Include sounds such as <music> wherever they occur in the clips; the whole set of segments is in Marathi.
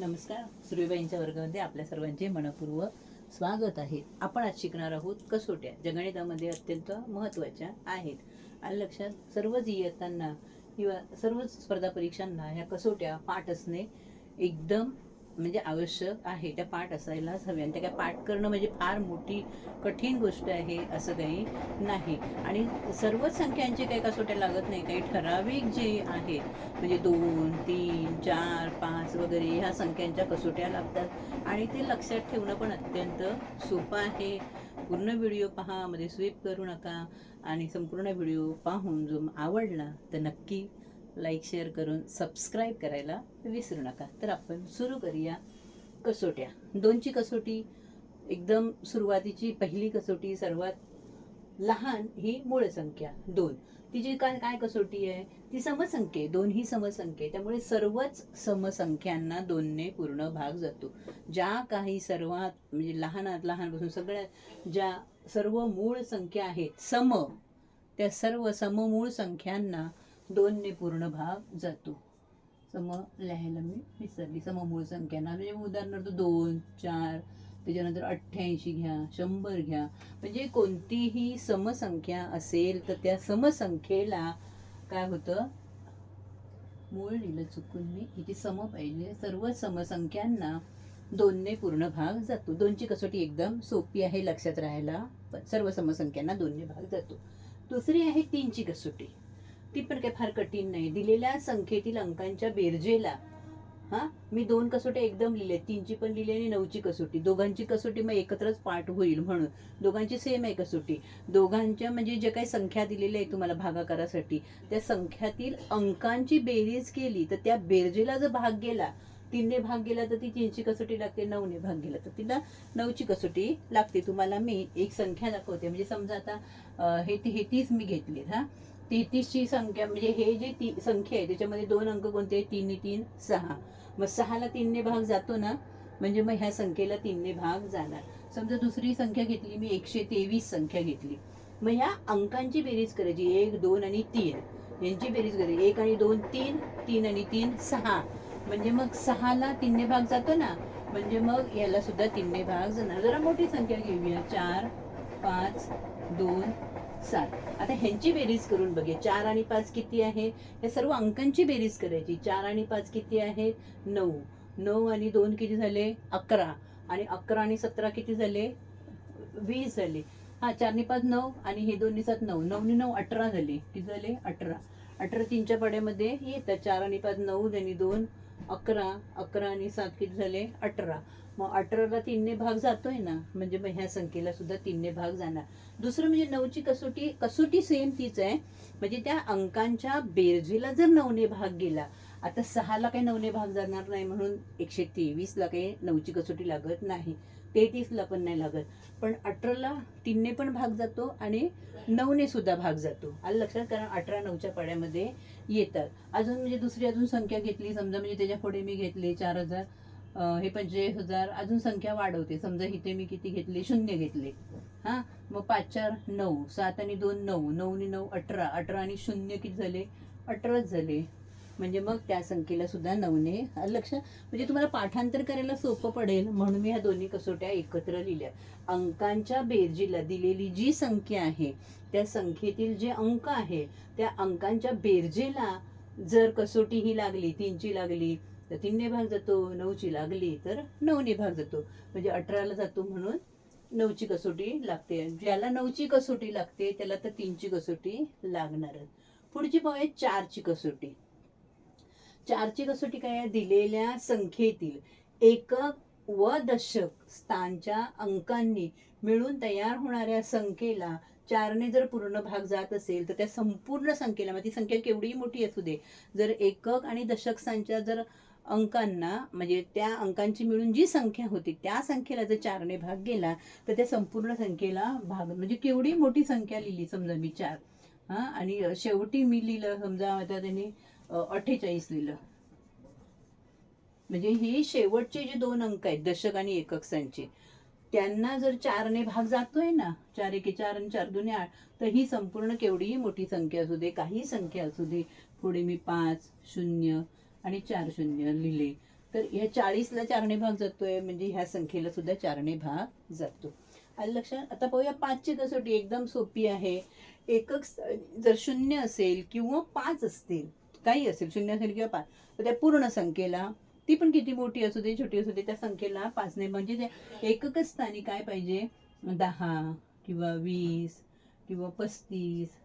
नमस्कार. सुरेबाईंच्या वर्गामध्ये आपल्या सर्वांचे मनपूर्वक स्वागत आहे. आपण आज शिकणार आहोत कसोट्या. जगणितामध्ये अत्यंत महत्त्वाच्या आहेत. आणि लक्षात सर्वच इयत्तांना किंवा सर्वच स्पर्धा परीक्षांना ह्या कसोट्या पाठ असणे एकदम म्हणजे आवश्यक आहे त्या पाठ असायलाच हव्या. आणि त्या काय पाठ करणं म्हणजे फार मोठी कठीण गोष्ट आहे असं काही नाही. आणि सर्वच संख्यांचे काही कसोट्या लागत नाही काही ठराविक जे आहेत म्हणजे दोन तीन चार पाच वगैरे ह्या संख्यांच्या कसोट्या लागतात. आणि ते लक्षात ठेवणं पण अत्यंत सोपं आहे. पूर्ण व्हिडिओ पहा मध्ये स्वीप करू नका आणि संपूर्ण व्हिडिओ पाहून जो आवडला तर नक्की लाईक शेअर करून सबस्क्राईब करायला विसरू नका. तर आपण सुरू करूया कसोट्या. दोनची कसोटी एकदम सुरुवातीची पहिली कसोटी सर्वात लहान ही मूळ संख्या दोन. तिची काय काय कसोटी आहे? ती समसंख्ये दोन ही समसंख्ये त्यामुळे सर्वच समसंख्यांना दोनने पूर्ण भाग जातो. ज्या काही सर्वात म्हणजे लहानात लहानपासून सगळ्यात ज्या सर्व मूळ संख्या आहेत सम त्या सर्व सममूळ संख्यांना दोनने पूर्ण भाग जातो. सम लिहायला मी विसरली. सममूळ संख्यांना म्हणजे उदाहरणार्थ दोन चार त्याच्यानंतर अठ्ठ्याऐंशी घ्या शंभर घ्या. म्हणजे कोणतीही समसंख्या असेल तर त्या समसंख्येला काय होतं? मूळ लिहिलं चुकून मी. इथे सम पाहिजे सर्व समसंख्यांना दोनने पूर्ण भाग जातो. दोनची कसोटी एकदम सोपी आहे लक्षात राहायला. पण सर्व समसंख्यांना दोनने भाग जातो. दुसरी आहे तीनची कसोटी. ती पण काही फार कठीण नाही. दिलेल्या संख्येतील अंकांच्या बेरजेला हा मी दोन कसोट्या एकदम लिहिले. तीनची पण लिहिली आणि नऊची कसोटी. दोघांची कसोटी मग एकत्रच पाठ होईल म्हणून. दोघांची सेम आहे कसोटी. दोघांच्या म्हणजे जे काही संख्या दिलेल्या आहे तुम्हाला भागाकारासाठी त्या संख्यातील अंकांची बेरीज केली तर त्या बेरजेला जर भाग गेला तीनने भाग गेला तर ती तीनची कसोटी लागते नऊने भाग गेला तर तिला नऊची कसोटी लागते. तुम्हाला मी एक संख्या दाखवते. म्हणजे समजा आता हे ती- हे तीस मी घेतली हा. तेहतीसची संख्या म्हणजे हे जे ती संख्या आहे त्याच्यामध्ये दोन अंक कोणते तीन तीन सहा. मग सहाला तीनने भाग जातो ना म्हणजे मग ह्या संख्येला तीनने भाग जाणार. समजा दुसरी संख्या घेतली मी एकशे तेवीस संख्या घेतली. मग ह्या अंकांची बेरीज करायची एक दोन आणि तीन. यांची बेरीज करायची एक आणि दोन तीन तीन आणि तीन सहा. म्हणजे मग सहाला तीनने भाग जातो ना म्हणजे मग याला सुद्धा तीनने भाग जाणार. जरा मोठी संख्या घेऊया. चार पाच दोन सात. आता ह्यांची बेरीज करून बघे चार आणि पाच किती आहे? या सर्व अंकांची बेरीज करायची. चार आणि पाच किती आहे? नऊ. नऊ आणि दोन किती झाले? अकरा. आणि अकरा आणि सतरा किती झाले? वीस झाले. हा चारने पाच नऊ आणि हे दोन्ही सात नऊ. नऊनी नऊ अठरा झाले. किती झाले? अठरा. अठरा तीनच्या पाड्यामध्ये येतात. चार आणि पाच नऊ आणि दोन अकरा. अकरा आणि सात किती झाले? अठरा. मग अठराला तीनने भाग जातोय ना म्हणजे मग ह्या संख्येला सुद्धा तीनने भाग जाणार. दुसरं म्हणजे नऊची कसोटी कसोटी सेम तीच आहे. म्हणजे त्या अंकांच्या बेरजेला जर नऊने भाग गेला आता सहाला काही नऊने भाग जाणार नाही म्हणून एकशे तेवीसला काही नऊची कसोटी लागत नाही तेहतीसला पण नाही लागत. पण अठराला तीनने पण भाग जातो आणि नऊने सुद्धा भाग जातो. आलं लक्षात? कारण अठरा नऊच्या पाड्यामध्ये येतात. अजून म्हणजे दुसरी अजून संख्या घेतली समजा म्हणजे त्याच्या पुढे मी घेतली चार हजार. हे पंचेचाळीस हजार अजून संख्या वाढवते. समजा इथे मी किती घेतले? शून्य घेतले. हा? मग पाच चार नऊ सात आणि दोन नऊ. नऊ आणि नऊ अठरा. अठरा आणि शून्य किती झाले? अठराच झाले. म्हणजे मग त्या संख्येला सुद्धा नऊने लक्ष म्हणजे तुम्हाला पाठांतर करायला सोपं पडेल. म्हणून मी ह्या दोन्ही कसोट्या एकत्र लिहिल्या. अंकांच्या बेरजीला दिलेली जी संख्या आहे त्या संख्येतील जे अंक आहे त्या अंकांच्या बेरजेला जर कसोटी ही लागली तीनची लागली तर तीनने भाग जातो नऊची लागली तर नऊने भाग जातो. म्हणजे अठराला जातो म्हणून नऊची कसोटी लागते. ज्याला नऊची कसोटी लागते त्याला तर तीनची कसोटी लागणारच. पुढची पाहूया चारची कसोटी. चारची कसोटी काय दिलेल्या संख्येतील एकक व दशक स्थानच्या अंकांनी मिळून तयार होणाऱ्या संख्येला चारने जर पूर्ण भाग जात असेल तर त्या संपूर्ण संख्येला मग ती संख्या केवढीही मोठी असू दे. जर एकक आणि दशक स्थानच्या जर अंकांना म्हणजे त्या अंकांची मिळून जी संख्या होती त्या संख्येला जर चारने भाग गेला तर त्या संपूर्ण संख्येला भाग म्हणजे केवढी मोठी संख्या लिहिली समजा मी चार. हां आणि शेवटी मी लिहिलं समजा आता त्यांनी अठ्ठेचाळीस लिहिलं. म्हणजे हे शेवटचे जे दोन अंक आहेत दशक आणि एकक संचे त्यांना जर चारने भाग जातोय ना चार एके चार आणि चार दोन्ही आठ तर ही संपूर्ण केवढीही मोठी संख्या असू दे काही संख्या असू दे पुढे मी पाच शून्य आणि चार शून्य लिहिले. तर ह्या चाळीसला चारणे भाग जातोय म्हणजे ह्या संख्येला सुद्धा चारणे भाग जातो. आलं लक्षात आता पाहूया पाचची कसोटी एकदम सोपी आहे. एकक जर शून्य असेल किंवा पाच असतील काही असेल शून्य असेल किंवा पाच तर त्या पूर्ण संख्येला ती पण किती मोठी असू दे छोटी असू दे त्या संख्येला पाचने म्हणजे एककच एकक स्थानी काय पाहिजे? दहा किंवा वीस किंवा पस्तीस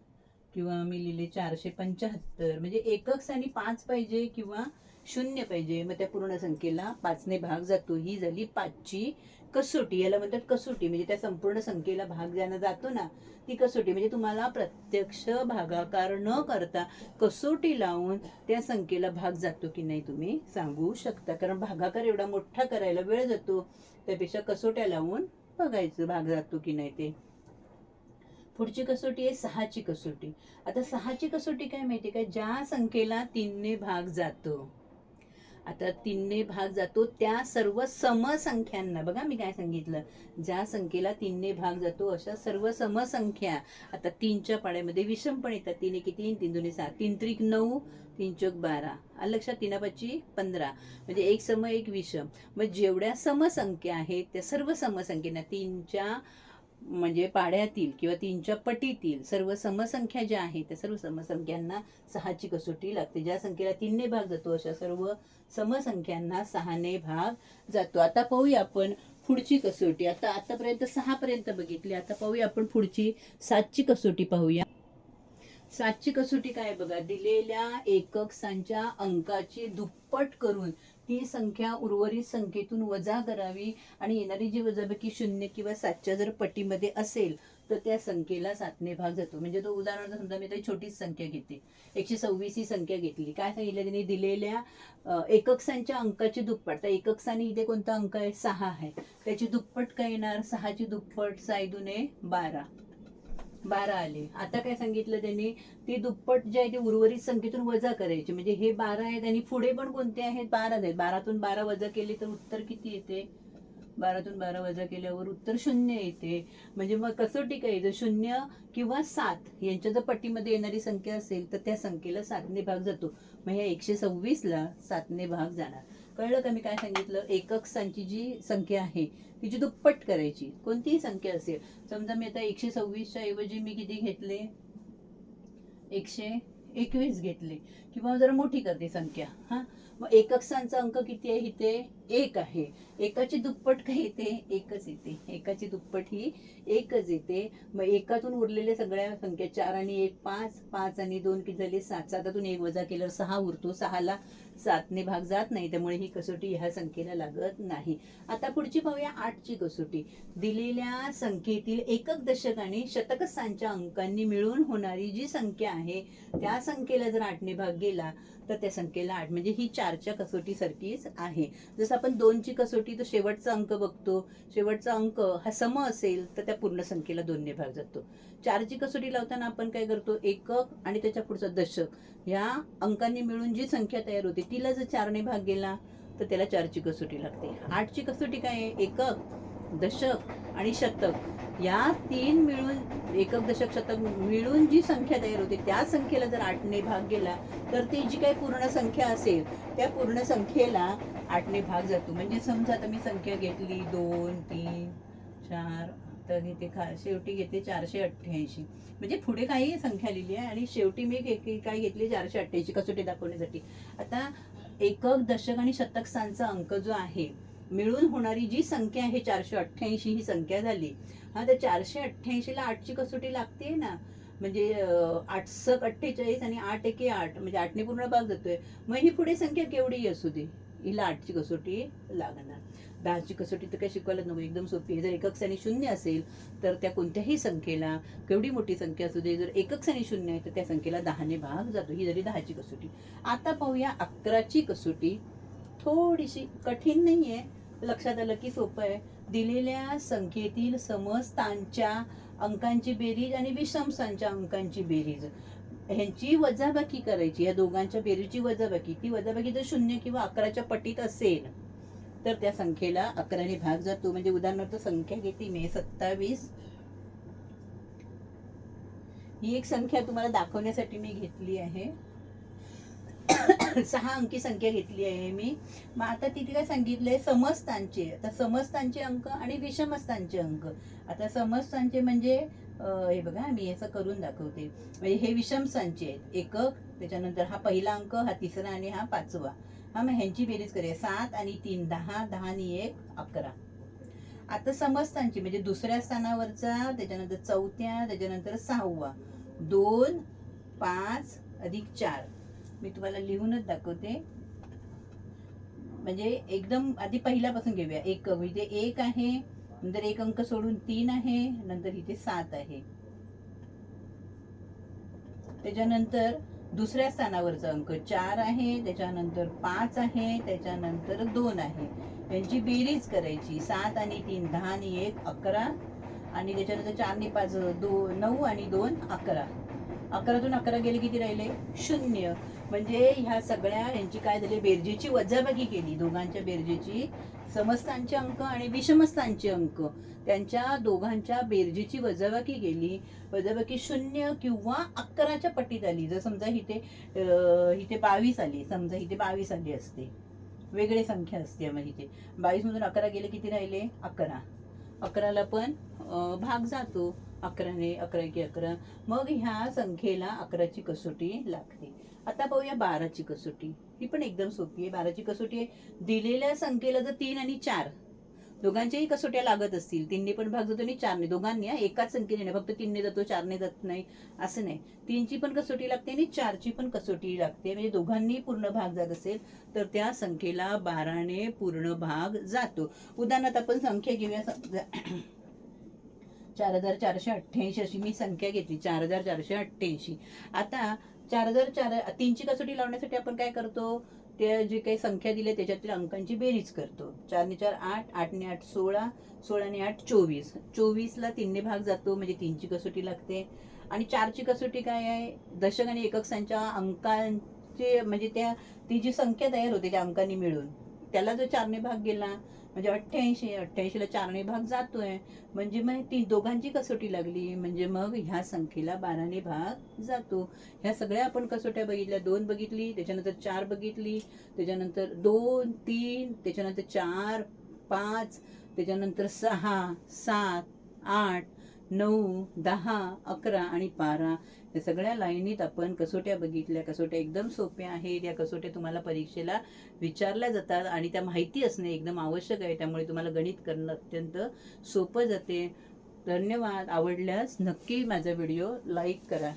किंवा मी लिहिले चारशे पंच्याहत्तर. म्हणजे एकक आणि पाच पाहिजे किंवा शून्य पाहिजे. मग त्या पूर्ण संख्येला पाचने भाग जातो. ही झाली पाचची कसोटी. याला म्हणतात कसोटी. म्हणजे त्या संपूर्ण संख्येला भाग ज्यानं जातो ना ती कसोटी. म्हणजे तुम्हाला प्रत्यक्ष भागाकार न करता कसोटी लावून त्या संख्येला भाग जातो की नाही तुम्ही सांगू शकता. कारण भागाकार एवढा मोठा करायला वेळ जातो. त्यापेक्षा कसोट्या लावून बघायचं भाग जातो की नाही ते. पुढची कसोटी आहे सहाची कसोटी. आता सहाची कसोटी काय माहिती का? ज्या संख्येला तीनने भाग जातो आता तीनने भाग जातो त्या सर्व समसंख्यांना. बघा मी काय सांगितलं. ज्या संख्येला तीनने भाग जातो अशा सर्व समसंख्या. आता तीनच्या पाड्यामध्ये विषम पण येतात. तीन एकी तीन तीन दोन्ही सहा. तीन त्रिक नऊ तीन चौक बारा. आ लक्षात तीनापाची पंधरा. म्हणजे एक सम एक विषम. मग जेवढ्या समसंख्या आहेत त्या सर्व समसंख्येना तीनच्या म्हणजे पाड्यातील किंवा तीनच्या पटीतील सर्व समसंख्या ज्या आहेत त्या सर्व समसंख्यांना सहाची कसोटी लागते. ज्या संख्येला तीनने भाग जातो अशा सर्व समसंख्यांना सहाने भाग जातो. आता पाहूया आपण पुढची कसोटी. आता आतापर्यंत सहा पर्यंत बघितली. आता पाहूया आपण पुढची सातची कसोटी पाहूया. सातची कसोटी काय बघा? दिलेल्या एकक संख्या अंकाची दुप्पट करून ती संख्या उर्वरित संख्येतून वजा करावी आणि येणारी जी वजाबाकी शून्य किंवा सातच्या जर पटीमध्ये असेल तर त्या संख्येला सातने भाग जातो. म्हणजे तो उदाहरणार्थ समजा मी तरी छोटीच संख्या घेते. एकशे सव्वीस ही संख्या घेतली. काय सांगितलं त्यांनी? दिलेल्या एककसांच्या अंकाची दुप्पट. तर एककसाने इथे कोणता अंक आहे? सहा आहे. त्याची दुप्पट काय येणार? सहाची दुप्पट सायदुने बारा. बारा आले. आता काय सांगितलं त्यांनी? ती दुप्पट जे आहे ती उर्वरित संख्येतून वजा करायची. म्हणजे हे बारा आहेत आणि पुढे पण कोणते आहेत? बाराच आहेत. बारातून बारा वजा केले तर उत्तर किती येते? बारातून बारा वजा केल्यावर उत्तर शून्य येते. म्हणजे मग कसं टिकायचं? जर शून्य किंवा सात. यांच्या जर पट्टीमध्ये येणारी संख्या असेल तर त्या संख्येला सातने भाग जातो. मग ह्या एकशे सव्वीसला सातने भाग जाणार. कळलं का मी काय सांगितलं? एकक संख्येची जी संख्या आहे तिची दुप्पट करायची कोणतीही संख्या असेल. समजा मी आता एकशे सव्वीसच्या ऐवजी मी किती घेतले? एकशे एकवीस घेतले. किंवा जरा मोठी करते संख्या हा. मग एकक स्थानचा अंक किती आहे इथे? एक आहे. एकाची दुप्पट काय येते? एकच येते. एकाची दुप्पट ही एकच येते. मग एकातून उरलेल्या सगळ्या संख्या चार आणि एक पाच. पाच आणि दोन किती झाले? सात. सातातून एक वजा केल्यावर सहा उरतो. सहाला सातने भाग जात नाही. त्यामुळे ही कसोटी ह्या संख्येला लागत नाही. आता पुढची पाहूया आठची कसोटी. दिलेल्या संख्येतील एकक दशक आणि अंकांनी मिळून होणारी जी संख्या आहे त्या संख्येला जर आठने भाग गेला तर त्या संख्येला आठ. म्हणजे ही चारच्या कसोटी सारखीच आहे. जसं आपण दोनची कसोटी तर शेवटचा अंक बघतो. शेवटचा अंक हा सम असेल तर त्या पूर्ण संख्येला दोनने भाग जातो. चारची कसोटी लावताना आपण काय करतो? एकक आणि त्याच्या पुढचा दशक. या अंकांनी मिळून जी संख्या तयार होते तिला जर चारने भाग गेला तर त्याला चारची कसोटी लागते. आठची कसोटी काय आहे? एकक दशक आणि शतक. या तीन मिळून एकक दशक शतक मिळून जी संख्या तयार होते त्या संख्येला जर आठने भाग गेला तर ती जी काही पूर्ण संख्या असेल त्या पूर्ण संख्येला आठने भाग जातो. म्हणजे समजा आता मी संख्या घेतली दोन तीन चार तर इथे खा शेवटी घेते चारशे अठ्ठ्याऐंशी. म्हणजे पुढे काही संख्या लिहिली आहे आणि शेवटी मी एक- काय घेतली चारशे अठ्ठ्याऐंशी कसोटी दाखवण्यासाठी. आता एकक दशक आणि शतक स्थानचा अंक जो आहे मिळून होणारी जी संख्या आहे चारशे अठ्ठ्याऐंशी ही संख्या झाली. हा तर चारशे अठ्ठ्याऐंशीला आठची कसोटी लागते ना? म्हणजे आठ सक अठ्ठेचाळीस आणि आठ एके आठ म्हणजे आठने पूर्ण भाग जातोय. मग ही पुढे संख्या केवढीही असू दे? हिला आठची कसोटी लागणार. दहाची कसोटी तर काही शिकवायलाच नको. एकदम सोपी आहे. जर एकक शून्य असेल तर त्या कोणत्याही संख्येला केवढी मोठी संख्या असू दे जर एकक शून्य आहे तर त्या संख्येला दहाने भाग जातो. ही झाली दहाची कसोटी. आता पाहूया अकराची कसोटी. थोडीशी कठीण नाही आहे लक्षात आलं की सोपं आहे. दिलेल्या संख्येतील समस्तांच्या अंकांची बेरीज आणि विषमस्थानच्या अंकांची बेरीज. ह्यांची वजाबाकी करायची या दोघांच्या बेरीची वजाबाकी ती वजाबाकी जर शून्य किंवा अकराच्या पटीत असेल तर त्या संख्येला अकराने भाग जातो म्हणजे उदाहरणार्थ संख्या घेते मी सत्तावीस. ही एक संख्या तुम्हाला दाखवण्यासाठी मी घेतली आहे. <coughs> सहा अंकी संख्या घेतली आहे मी. मग आता तिथे काय सांगितलंय समस्तांचे. आता समस्तांचे अंक आणि विषमस्तांचे अंक. आता समस्तांचे म्हणजे हे बघा मी असं करून दाखवते. म्हणजे हे विषमस्थांचे आहेत. एकक त्याच्यानंतर हा पहिला अंक हा तिसरा आणि हा पाचवा. हा मग ह्यांची बेरीज करूया. सात आणि तीन दहा दहा आणि एक अकरा. आता समस्तांची म्हणजे दुसऱ्या स्थानावरचा त्याच्यानंतर चौथ्या त्याच्यानंतर सहावा. दोन पाच अधिक चार. मी तुम्हाला लिहूनच दाखवते. म्हणजे एकदम आधी पहिल्यापासून घेऊया. एक म्हणजे एक आहे नंतर एक अंक सोडून तीन आहे नंतर इथे सात आहे. त्याच्यानंतर दुसऱ्या स्थानावरचा अंक चार आहे त्याच्यानंतर पाच आहे त्याच्यानंतर दोन आहे. त्यांची बेरीज करायची सात आणि तीन दहा आणि एक अकरा. आणि त्याच्यानंतर चार आणि पाच दो नऊ आणि दोन अकरा. अकरातून अकरा गेले किती राहिले? शून्य. म्हणजे ह्या सगळ्या यांची काय झाली? बेरजेची वजाबाकी केली. दोघांच्या बेरजेची समस्तांचे अंक आणि विषमस्तांचे अंक. त्यांच्या दोघांच्या बेरजेची वजाबाकी केली. वजाबाकी शून्य किंवा अकराच्या पट्टीत आली. जर समजा इथे इथे बावीस आली. समजा इथे बावीस आली असते. वेगळी संख्या असते मग इथे. बावीसमधून अकरा गेले किती राहिले? अकरा. अकराला पण भाग जातो. अकराने अकरा की अकरा. मग ह्या संख्येला अकराची कसोटी लागते. आता पाहूया बाराची कसोटी. ही पण एकदम सोपी आहे. बाराची कसोटी आहे. दिलेल्या संख्येला जर तीन आणि चार दोघांच्याही कसोट्या लागत असतील तीनने पण भाग जातो आणि चारने. दोघांनी एकाच संख्येने नाही फक्त तीनने जातो चारने जात नाही असं नाही. तीनची पण कसोटी लागते आणि चारची पण कसोटी लागते. म्हणजे दोघांनी पूर्ण भाग जात असेल तर त्या संख्येला बाराने पूर्ण भाग जातो. उदाहरणार्थ आपण संख्या घेऊया. चार हजार चारशे अठ्ठ्याऐंशी अशी मी संख्या घेतली. चार हजार चारशे अठ्ठ्याऐंशी. आता चार हजार चार तीनची कसोटी लावण्यासाठी आपण काय करतो? ते जे काही संख्या दिली त्याच्यातील अंकांची बेरीज करतो. चारने चार आठ आठने आठ सोळा सोळाने आठ चोवीस. चोवीसला तीनने भाग जातो म्हणजे तीनची कसोटी लागते. आणि चारची कसोटी काय आहे? दशक आणि एकक संख्या अंकांचे म्हणजे त्या ती जी संख्या तयार होते त्या अंकांनी मिळून त्याला जर चारने भाग गेला म्हणजे अठ्ठ्याऐंशी अठ्ठ्याऐंशीला चारने भाग जातोय. म्हणजे मग ती दोघांची कसोटी लागली. म्हणजे मग ह्या संख्येला बाराने भाग जातो. ह्या सगळ्या आपण कसोट्या बघितल्या. दोन बघितली त्याच्यानंतर चार बघितली त्याच्यानंतर दोन तीन त्याच्यानंतर चार पाच त्याच्यानंतर सहा सात आठ नऊ दहा अकरा आणि बारा. या सगळ्या लाईनीत आपण कसोट्या बघितल्या कसोट्या एकदम सोप्या आहेत. या कसोट्या तुम्हाला परीक्षेला विचारल्या जातात आणि त्या माहिती असणे एकदम आवश्यक आहे. त्यामुळे तुम्हाला गणित करणं अत्यंत सोपं जाते. धन्यवाद. आवडल्यास नक्की माझा व्हिडिओ लाईक करा.